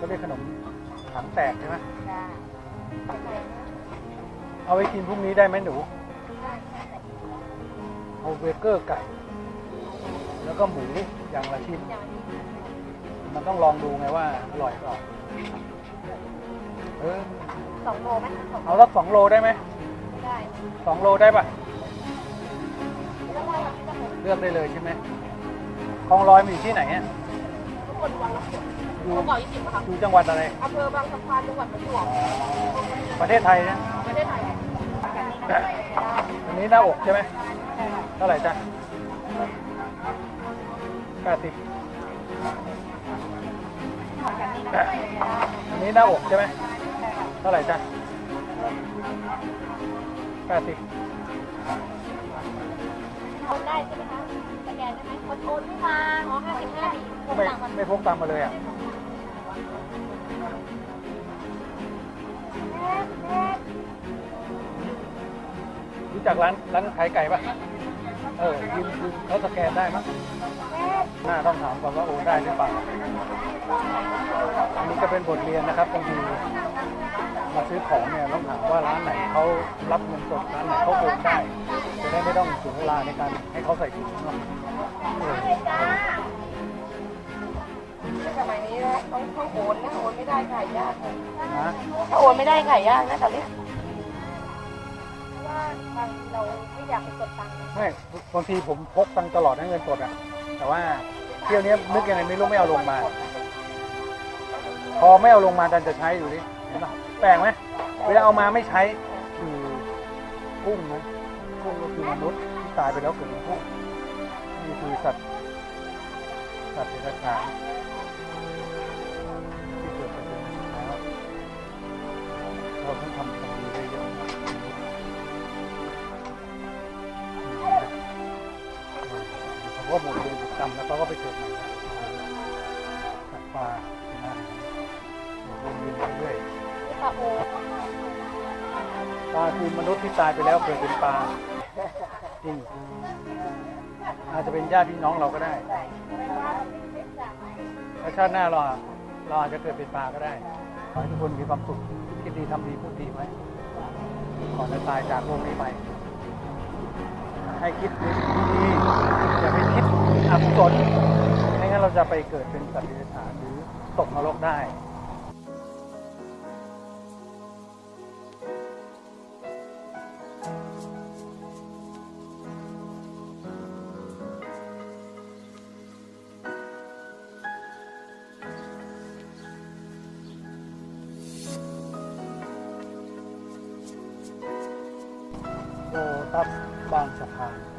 ก็เรียกขนมถังแตกใช่ไหมจ้าเอาไว้กินพรุ่งนี้ได้ไหมหนู เอาเบเกอร์ไก่ แล้วก็หมูอย่างละชิ้น มันต้องลองดูไงว่าอร่อยเปล่าเออสองโลไหมสองเอาสักสองโลได้ไหมได้สองโลได้ปะแล้วได้ครับที่จะหมดเลือกได้เลยใช่ไหมคลองลอยมันอยู่ที่ไหนอะทุกคนวันละ ขวดอยู่เขาบอกยี่สิบครับอยู่จังหวัดอะไร อำเภอบางสะพานจังหวัดประจวบประเทศไทยนะ ประเทศไทยอันนี้หน้าอกใช่ไหมเท่าไหร่จ๊ะแปดสิบอันนี้หน้าอกใช่ไหมเท่าไหร่จ๊ะแปดสิบโอนได้ใช่ไหมคะสแกนได้ไหมคนโอนไม่มาอ๋อห้าสิบห้ามีโอนไม่ต่างกันไม่พกตังค์มาเลยอะ รู้จักร้านร้านขายไก่ปะเออยืมยืมเขาสแกนได้มั้งหน้าต้องถามก่อนว่าโอนได้หรือเปล่าอันนี้ก็เป็นบทเรียนนะครับบางทีมาซื้อของเนี่ยต้องถามว่าร้านไหนเขารับเงินสดร้านไหนเขาโอนได้จะได้ไม่ต้องเสียเวลาในการให้เขาใส่ถุงเนาะเออสมัยนี้นะต้องต้องโอนนะโอนไม่ได้ขายยากนะถ้าโอนไม่ได้ขายยากนะตอนนี้เพราะว่า บางเราไม่อยากไปกดตังค์ไม่บางทีผมพกตังค์ตลอดนะเงินสดอะ แต่ว่าเที่ยวนี้นึกยังไงไม่รู้ไม่เอาลงมา พอไม่เอาลงมาดันจะใช้อยู่ดิเห็นปะแปลกไหมเวลาเอามาไม่ใช้คือกุ้งนะกุ้งก็คือมนุษย์ที่ตายไปแล้วเกิดเป็นกุ้งนี่คือสัตว์สัตว์เดรัจฉานที่เกิดเป็นมนุษย์แล้วเราต้องทำ ก็หมดเวรกรรมแล้วเขาก็ไปเกิดใหม่สัตว์ป่าเป็นอาหารวนเวียนไปเรื่อยปลาโอปลาคือมนุษย์ที่ตายไปแล้วเกิดเป็นปลาจริงอาจจะเป็นญาติพี่น้องเราก็ได้ถ้าชาติหน้าเราเราอาจจะเกิดเป็นปลาก็ได้ ขอให้ทุกคนมีความสุขคิดดีทำดีพูดดีไว้ก่อนจะตายจากโลกนี้ไป ให้คิดดี อย่าไปคิดอกุศลไม่งั้นเราจะไปเกิดเป็นสัตว์เดรัจฉานหรือตกนรกได้โลตัสบางสะพาน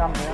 ก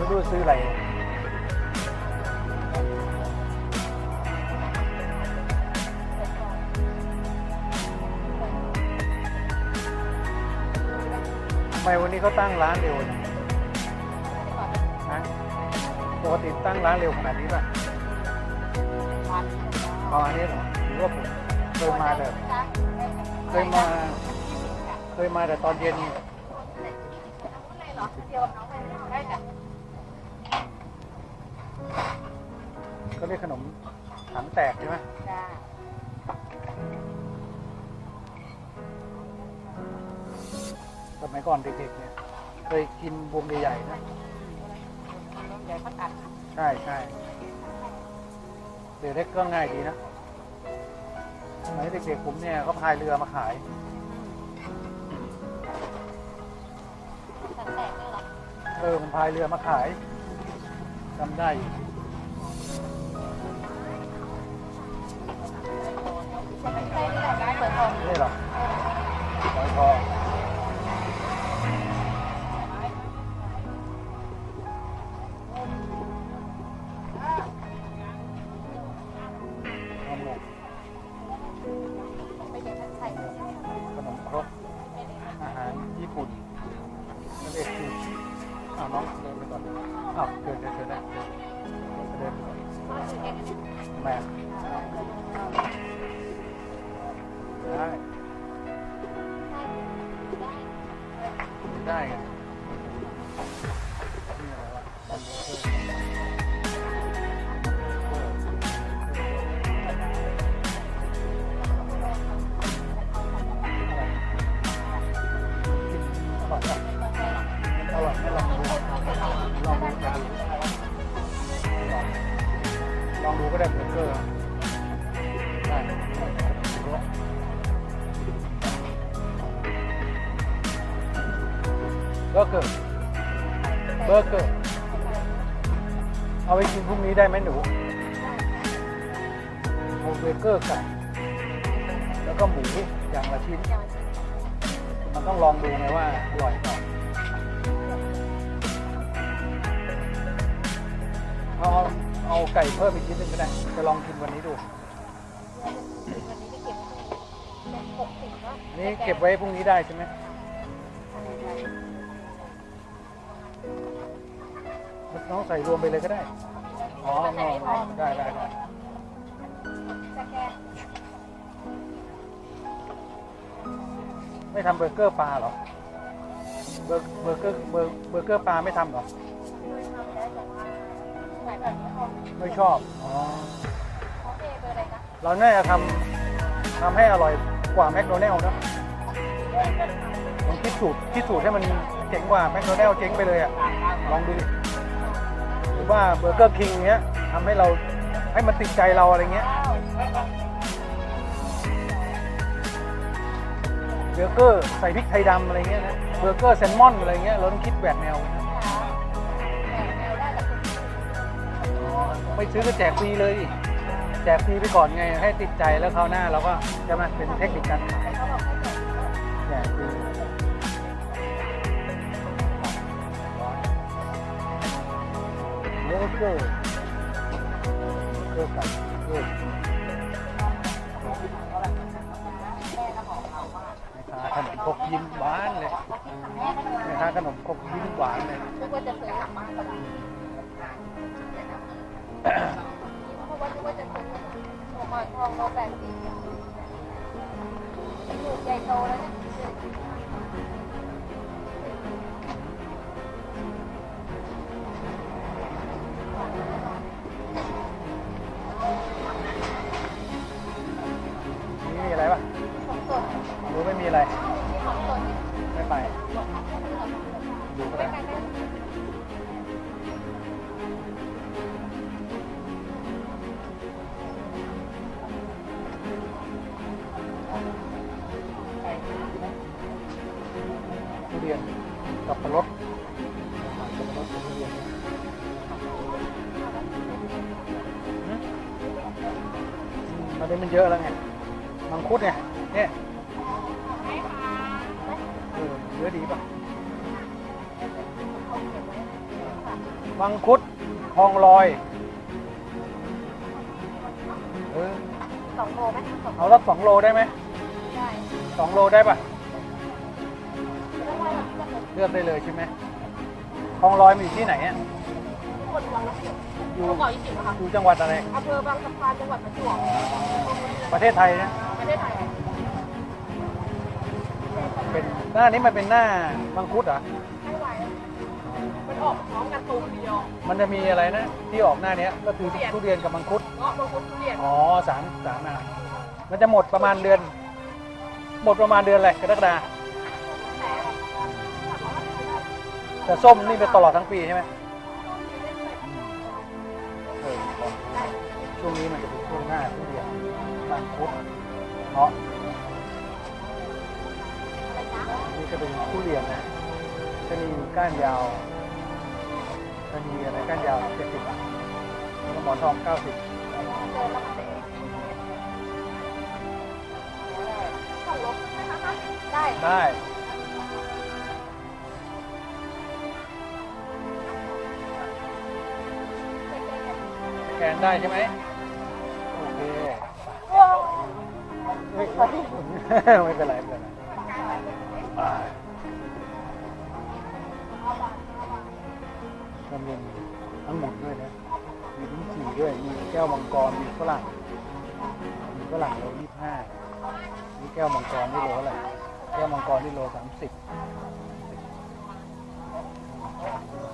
ไม่รู้ซื้ออะไรทำไมวันนี้เขาตั้งร้านเร็วนะปกติตั้งร้านเร็วขนาดนี้ป่ะประมาณนี้เหรอหรือว่าผมเคยมาแต่เคยมา เคยมาแต่ตอนเย็น ก็เรียกขนมถังแตกใช่ไหมสมัยก่อนเด็กๆเนี่ยเคยกินวงใหญ่ๆนะใช่ใช่เดี๋ยวเล็กก็ง่ายดีนะสมัยเด็กๆผมเนี่ยเขาพายเรือมาขายเออมันพายเรือมาขายจำได้ อร์เกอร์เอาไปกินพรุ่งนี้ได้ไหมหนูเอาเบอร์เกอร์ไก่แล้วก็หมูอย่างละชิ้น มันต้องลองดูไงว่าอร่อยเปล่าเอาเอาเอาไก่เพิ่มอีกชิ้นหนึ่งก็ได้จะลองกินวันนี้ดูนี่เก็บไว้พรุ่งนี้ได้ใช่ไหม น้องใส่รวมไปเลยก็ได้ อ๋อได้ได้ได้ได้ไม่ทำเบอร์เกอร์ปลาเหรอ เบอร์เบอร์เกอร์เบอร์เบอร์เกอร์ปลาไม่ทำเหรอ ไม่ชอบ อ๋อเราน่จะทำทำให้อร่อยกว่าแมคโดนัลล์นะลองคิดสูตรคิดสูตรให้มันเจ๋งกว่าแมคโดนัลล์เจ๋งไปเลยอะ ลองดูดิ ว่าเบอร์เกอร์คิงเงี้ยทำให้เราให้มันติดใจเราอะไรเงี้ยเบอร์เกอร์ใส่พริกไทยดำอะไรเงี้ยนะเบอร์เกอร์แซลมอนอะไรเงี้ยเราต้องคิดแบบแนวนะไม่ซื้อก็แจกฟรีเลยแจกฟรีไปก่อนไงให้ติดใจแล้วคราวหน้าเราก็จะมาเป็นเทคนิคการขายแจกฟรี เบอร์เกอร์เบอร์เกอร์ไก่เบอร์เกอร์แม่ค้าขนมครกยิ้มหวานเลยแม่ค้าขนมครกยิ้มหวานเลยนึกว่าจะซื้อมาเพราะว่านึกว่าจะซื้อหมอนทองโลแปดสิบลูกใหญ่โตแล้วเนี่ย เยอะแล้วไงมังคุดไงเนี่ยเออเยอะดีป่ะมังคุดคลองลอยเออสองโลไหมสองเอาสักสองโลได้ไหมได้สองโลได้ป่ะเลือกได้เลยใช่ไหมคลองลอยมันอยู่ที่ไหนอะคนวังน้ำเขียวอยู่เกาะยี่สิบค่ะอยู่จังหวัดอะไรอำเภอบางสะพานจังหวัดประจวบ ประเทศไทยนะประเทศไทยเป็นหน้านี้มันเป็นหน้ามังคุดเหรอไม่ไหวมันออกพร้อมกันตูมเดียวมันจะมีอะไรนะที่ออกหน้าเนี้ยก็คือทุเรียนกับมังคุดเงาะมังคุดทุเรียนอ๋อสามสามอะมันจะหมดประมาณเดือน หมดประมาณเดือนอะไรกรกฎาแต่ส้มนี่เป็นตลอดทั้งปีใช่ไหมเออช่วงนี้มันจะเป็นช่วงหน้าทุเรียน มังคุดเงาะนี่จะเป็นทุเรียนนะจะมีก้านยาวจะมีอะไรก้านยาวเจ็ดสิบบาทแล้วก็หมอนทองเก้าสิบได้ได้แกนได้ใช่ไหม ไม่เป็นไรไม่เป็นไรอ่ามันมีทั้งหมดด้วยนะ มีลิ้นจี่ด้วย มีแก้วมังกร มีฝรั่ง มีฝรั่งโลยี่ห้ามีแก้วมังกรนี่โลอะไร แก้วมังกรนี่โลสามสิบ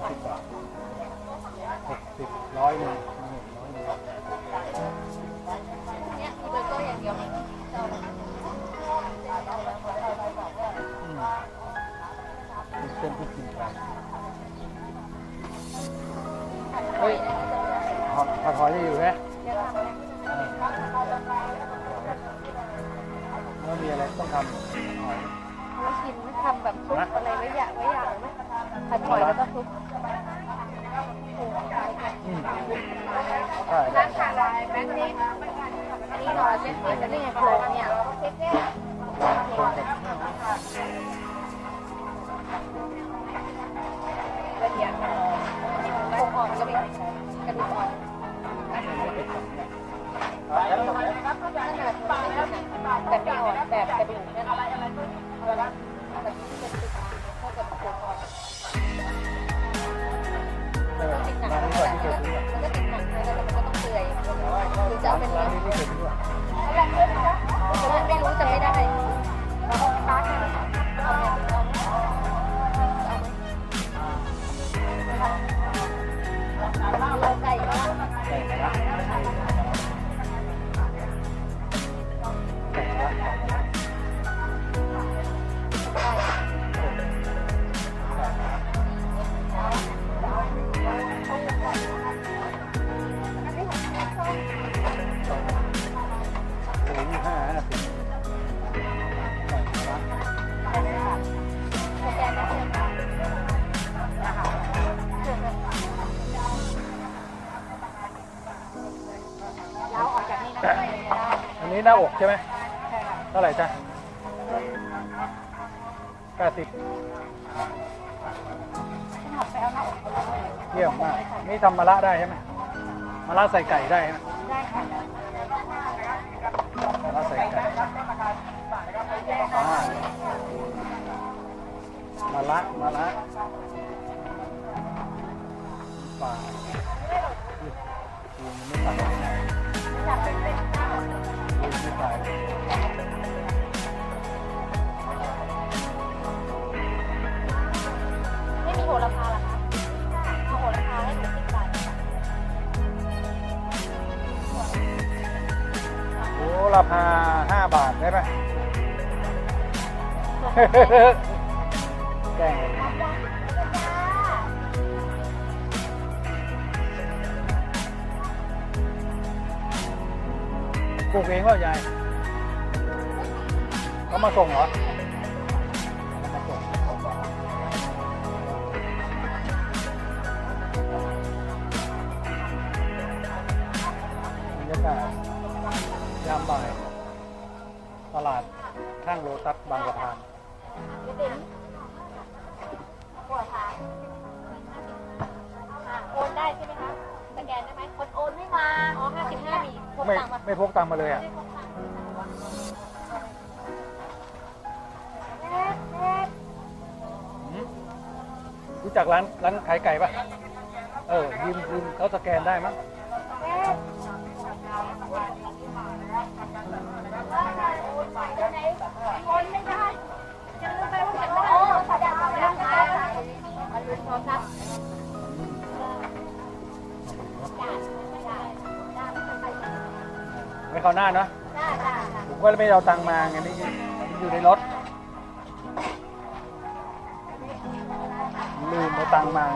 สิบบาทหกสิบร้อยหนึ่ง ผัดผัดหอยจะอยู่ไหมเดี๋ยวทำให้แล้วมีอะไรต้องทำหอยเรากินทำแบบซุปอะไรไว้อย่างไว้อย่างไหมผัดหอยแล้วก็ซุปอืมได้ได้ร้านขาลายแบงค์นี้อันนี้รอเล่นเล่นจะเล่นไงโครงเนี่ยคนกับละเอียดโครงอ่อนก็มีกระดูกอ่อนนั่น แหละแต่ไม่อ่อนแต่แต่เอาละแบบนี้เป็นติดเท่ากับโครงอ่อนเออก็ติดหนังร้านนี้นั่นก่อนแหละที่มันเคยซื้อะก็ติดหนังเลยแล้วมันก็ต้องเปื่อยหรือจะเอาเป็นร้านเนื้อ ใช่ไหมเท่าไหร่จ๊ะแปดสิบเยี่ยมมากนี่ทำมะระได้ใช่ไหมมะระใส่ไก่ได้ไหมได้ค่ะมะระใส่ไก่อ่ามะระมะระปลาอุ๊ยดูมันไม่ตายดูไม่ตาย ไม่มีโหระพาหรอคะเอาโหระพาให้หนูสิบบาทโอ้ราคาห้าบาทได้ไหมแกล้งเลย ปลูกเองว่ายายเขามาส่งเหรอ จักร้านร้านขายไก่ปะเออยืมยืมเขาสแกนได้มั้งคนไม่ได้จะลืมไปว่าจะโอ้ขยับมาแล้วค่ะมาลืมโทรศัพท์ไม่เข้าหน้าเนาะได้ได้ได้ผมก็ไม่เอาตังค์มาไงไม่มันอยู่ในรถ มเอาตั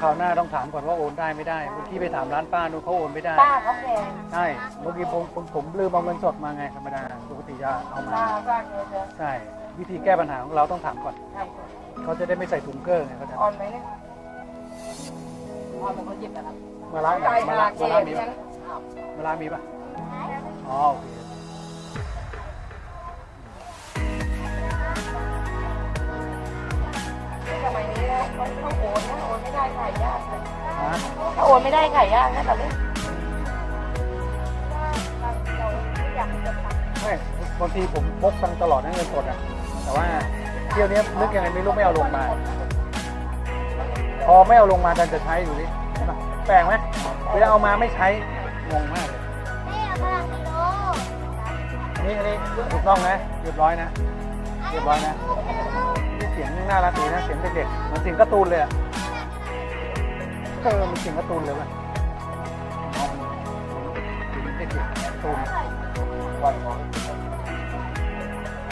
คราวหน้าต้องถามก่อนว่าโอนได้ไม่ได้เมื่อกี้ไปถามร้านป้าดูเขาโอนไม่ได้ ป้าเขาแก่ใช่เมื่อกี้ผมผมผมลืมเอาเงินสดมาไงธรรมดาปกติจะเอามาป้าป้าเงินจะใช่ วิธีแก้ปัญหาของเราต้องถามก่อนทเขาจะได้ไม่ใส่ถุงเกอร์ไงเขาใจะำออนไหมเนี่ยออนเป็นคนหยิบนะครับมาล้างใจมามาล้าลางเกมาล้างมีเนี่ปะยมาล้างมีปะอ๋อโอเค มัยนี้นะเขาต้องโอนนะโอนไม่ได้ขายยากเลยนะถ้าโอนไม่ได้ขายยากนะตอนนี้ไม่บางทีผมพกตังค์ตลอดนะเงินสดอะ แต่ว่าเที่ยวนี้นึกยังไงไม่รู้ไม่เอาลงมา พอไม่เอาลงมาดันจะใช้อยู่นี่เห็นปะแปลกไหมเวลาเอามาไม่ใช้งงมากเลยแม่พลังกิโลอันนี้อันนี้ถูกต้องนะเรียบร้อยนะเรียบร้อยนะเสียงน่ารักดีนะเสียงเด็กๆเหมันเสียงการ์ตูนเลยอะเออมันเสียงการ์ตูนเลยว่ะน้องเสียงเด็กๆการ์ตูนวันของ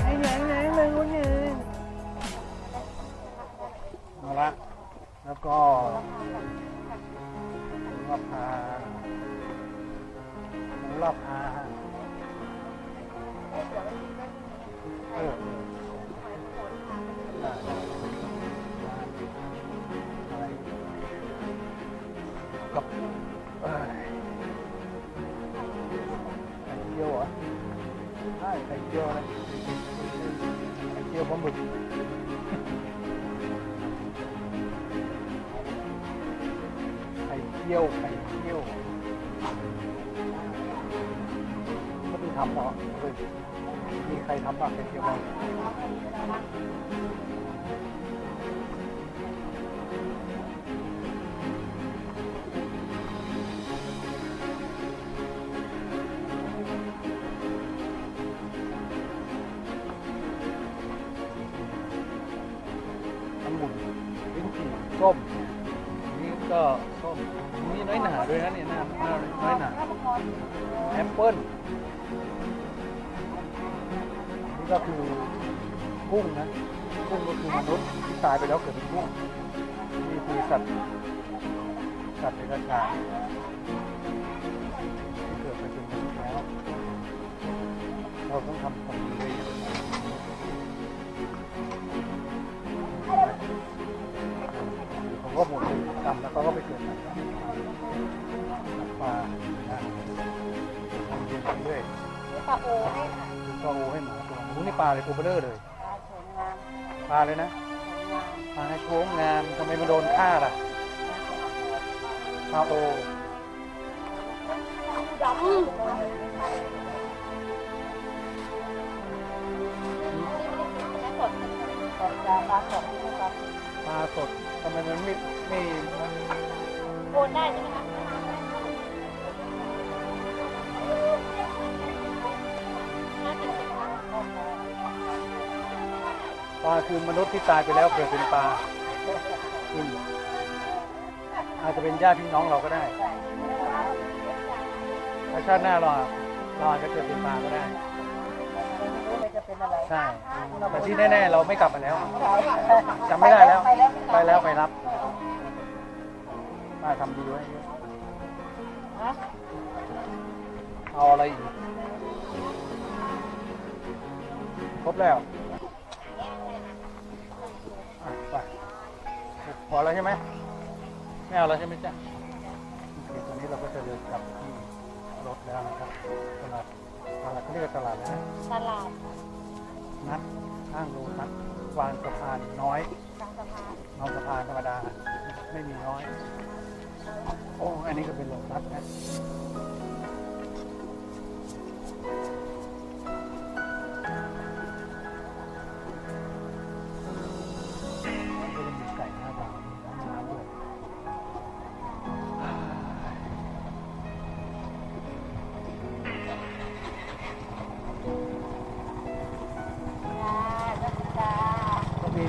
ไอ้ไหนไหนไหนวันนี้เอาละแล้วก็ลาพาลาพาเออ ไข่เจียวเหรอใช่ไข่เจียวเลยไข่เจียวปลาหมึกไข่เจียวไข่เจียวไม่ได้ทำหรอเฮ้ยมีใครทำบ้างไข่เจียวบ้าง ตายไปแล้วเกิดเป็นกุ้งนี่คือสัตว์สัตว์ในกระชากที่เกิดไปเป็นมนุษย์แล้ว เราต้องทำความดีเลยผมก็หมดกรรมแล้วเขาก็ไปเกิดใหม่ปลานะทำเย็นไปเรื่อยปลาโอให้ค่ะคือก็โอให้หมาตัวหมูนี่ปลาเลยตัวเบลอเลยปลาสวยงามปลาเลยนะ ปลาโค้งงามทำไมมันโดนฆ่าล่ะปลาโอดสดปลาสดที่ปลาปลาสดทำไมมันไม่ไม่มันโอนได้ใช่ไหมคะ ปลาคือมนุษย์ที่ตายไปแล้วเกิดเป็นปลาอืมอาจจะเป็นญาติพี่น้องเราก็ได้ถ้าชาติหน้าเราอะเราอาจจะเกิดเป็นปลาก็ได้ไม่รู้เลยจะเป็นอะไรใช่ แต่ที่แน่ๆเราไม่กลับมาแล้วจำไม่ได้แล้ว ไปแล้วไปรับป้าทำดีไว้เยอะฮะเอาอะไรอีก ครบแล้ว พอแล้วใช่ไหมไม่เอาแล้วใช่ไหมจ๊ะโอเคตอนนี้เราก็จะเดินกลับที่รถแล้วนะครับตลาดตลาดเขาเรียกว่าตลาดนะตลาดนัดข้างโลนัดวางสะพานน้อยกลางสะพานนอนสะพานธรรมดา ไม่มีน้อย โอ้ อันนี้ก็เป็นโลตัสนะ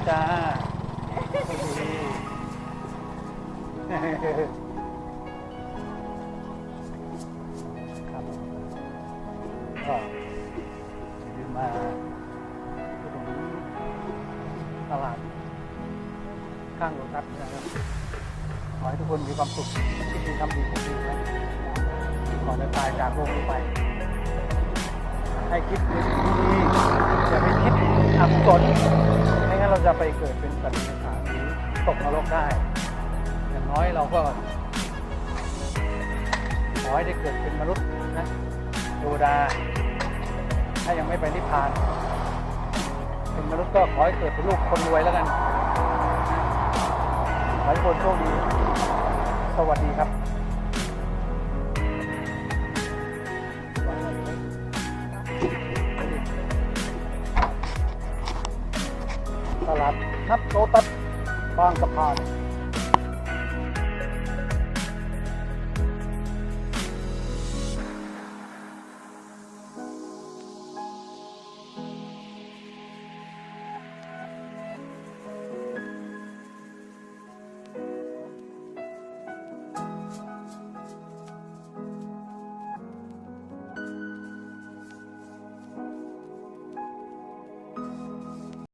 จ้าครับก็ยืมมาที่ตรงนี้ตลาด ข้างโลตัสนะครับ ขอให้ทุกคนมีความสุขที่ดีทำดีของดีนะก่อนจะตายจากโลกนี้ไป ให้คิดดีๆอย่าไปคิดอับส้น จะไปเกิดเป็นสัตว์เดรัจฉานหรือตกนรกได้ อย่างน้อยเราก็ขอให้ได้เกิดเป็นมนุษย์นะเทวดา ถ้ายังไม่ไปนิพพาน เป็นมนุษย์ก็ขอให้เกิดเป็นลูกคนรวยแล้วกันห้ทุกคนโชคดี สวัสดีครับ ครับโลตัสบางสะพาน